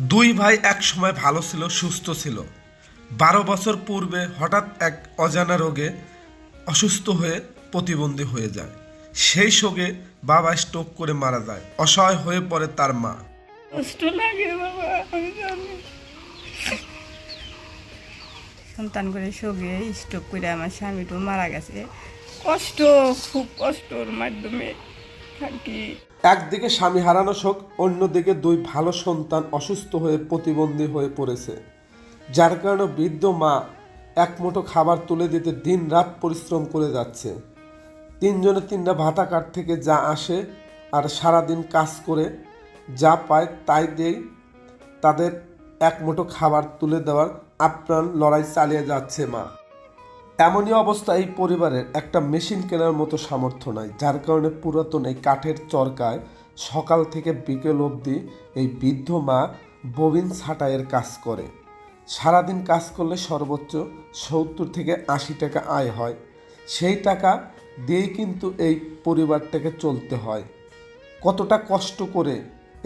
দুই ভাই এক সময় ভালো ছিল, সুস্থ ছিল। বারো বছর পূর্বে হঠাৎ এক অজানা রোগে অসুস্থ হয়ে প্রতিবন্ধী হয়ে যায়। সেই শোকে বাবা স্ট্রোক করে মারা যায়। অসহায় হয়ে পড়ে তার মা। কষ্ট লাগে সন্তান করে শোকে স্ট্রোক করে আমার স্বামীটাও মারা গেছে। কষ্ট, খুব কষ্টর মাধ্যমে। একদিকে স্বামী হারানো শোক, অন্যদিকে দুই ভালো সন্তান অসুস্থ হয়ে প্রতিবন্ধী হয়ে পড়েছে। যার কারণে বৃদ্ধ মা এক মুঠো খাবার তুলে দিতে দিন রাত পরিশ্রম করে যাচ্ছে। তিনজনে তিনটা ভাতা কাঠ থেকে যা আসে আর সারাদিন কাজ করে যা পায় তাই দিয়েই তাদের এক মুঠো খাবার তুলে দেওয়ার আপ্রাণ লড়াই চালিয়ে যাচ্ছে মা। এমনই অবস্থা এই পরিবারের। একটা মেশিন কেনার মতো সামর্থ্য নাই, যার কারণে পুরাতন এই কাঠের চরকায় সকাল থেকে বিকেল অবধি এই বৃদ্ধ মা ববিন ছাটাইয়ের কাজ করে। সারাদিন কাজ করলে সর্বোচ্চ সত্তর থেকে আশি টাকা আয় হয়। সেই টাকা দিয়েই কিন্তু এই পরিবারটাকে চলতে হয়। কতটা কষ্ট করে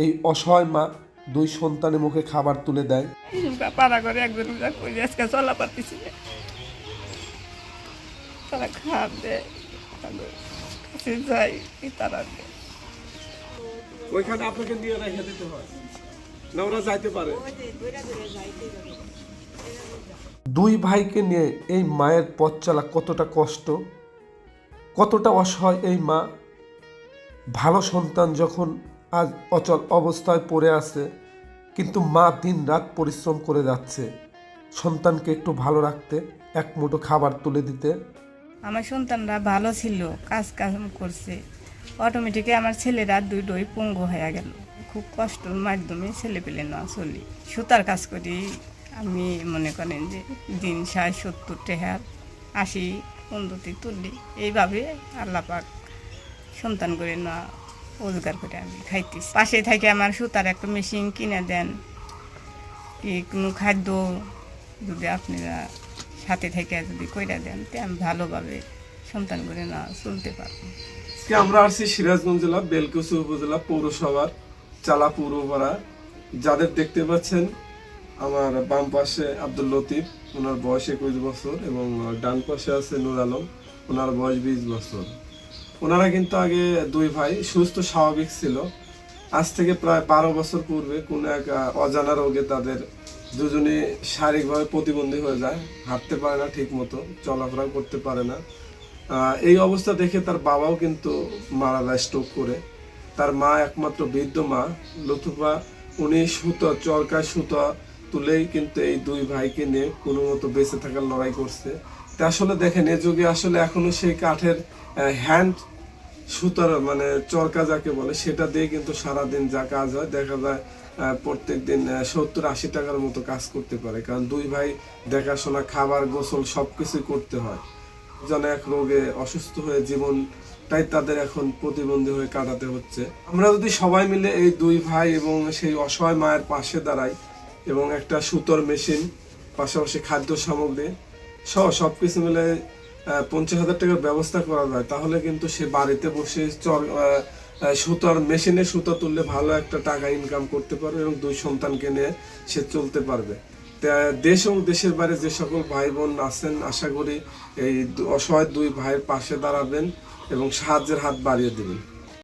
এই অসহায় মা দুই সন্তানের মুখে খাবার তুলে দেয়। পাড়া করে একজন তারা খাপ দেয় তাদের কাছে যাই তারা দেয় ওইখানে আপনাকে নিয়ে রেখে দিতে হয়। না ওরা যাইতে পারে। দুই ভাইকে নিয়ে এই মায়ের পথ চলা কতটা কষ্ট কতটা অসহায় এই মা? ভালো সন্তান যখন আজ অচল অবস্থায় পড়ে আছে কিন্তু মা দিন রাত পরিশ্রম করে যাচ্ছে। সন্তানকে একটু ভালো রাখতে এক মুঠো খাবার তুলে দিতে আমার সন্তানরা ভালো ছিল, কাজ কাজ করছে। অটোমেটিকে আমার ছেলেরা দুই দুই পঙ্গু হয়ে গেল। খুব কষ্টর মাধ্যমে ছেলে পেলে না চলি। সুতার কাজ করি। আমি মনে করেন যে দিন সাড়ে সত্তর টেহার আশি পনেরোটি তুলি। এইভাবে আল্লাপাক সন্তান করে না রোজগার করে আমি খাইতেছি। পাশে থেকে আমার সুতার একটা মেশিন কিনে দেন। কি কোনো খাদ্য যদি আপনারা সাথে থেকে যদি কইরা দেন, তে আমি ভালোভাবে সন্তান করে না চলতে পারব। আমরা আসছি সিরাজগঞ্জ জেলা, বেলকুচি উপজেলা পৌরসভার চালা পৌরপাড়া। যাদের দেখতে পাচ্ছেন, আমার বাম পাশে আব্দুল লতিফ, ওনার বয়স একুশ বছর এবং ডান পাশে আছে নূর আলম, ওনার বয়স বিশ বছর। ওনারা কিন্তু আগে দুই ভাই সুস্থ, স্বাভাবিক ছিল। আজ থেকে প্রায় বারো বছর পূর্বে কোনো এক অজানা রোগে তাদের দুজনে শারীরিকভাবে প্রতিবন্ধী হয়ে যায়। হাঁটতে পারে না ঠিক মতো চলাফেরা করতে পারে না। এই অবস্থা দেখে তার বাবাও কিন্তু মারা যায় স্ট্রোক করে। তার মা একমাত্র বৃদ্ধ মা লতুফা উনি সুতো, চরকায় সুতো তুলেই কিন্তু এই দুই ভাইকে নিয়ে কোনো মতো বেঁচে থাকার লড়াই করছে। তা আসলে দেখেন, এ যুগে আসলে এখনও সেই কাঠের হ্যান্ড সুতার মানে চরকা যাকে বলে, সেটা দিয়ে কিন্তু সারাদিন যা কাজ হয়, দেখা যায় প্রত্যেক দিন সত্তর আশি টাকার মতো কাজ করতে পারে। কারণ দুই ভাই দেখাশোনা, খাবার, গোসল সবকিছু করতে হয়। যেন এক রোগে অসুস্থ হয়ে জীবনটাই তাদের এখন প্রতিবন্ধী হয়ে কাটাতে হচ্ছে। আমরা যদি সবাই মিলে এই দুই ভাই এবং সেই অসহায় মায়ের পাশে দাঁড়াই এবং একটা সুতোর মেশিন, পাশাপাশি খাদ্য সামগ্রী সহ সব কিছু মিলে পঞ্চাশ হাজার টাকার ব্যবস্থা করা যায়, তাহলে কিন্তু সে বাড়িতে বসে চর সুতার মেশিনে সুতা তুললে ভালো একটা টাকা ইনকাম করতে পারবে এবং দুই সন্তানকে নিয়ে সে চলতে পারবে। দেশ এবং দেশের বাইরে যে সকল ভাই বোন আছেন, আশা করি এই অসহায় দুই ভাইয়ের পাশে দাঁড়াবেন এবং সাহায্যের হাত বাড়িয়ে দেবেন।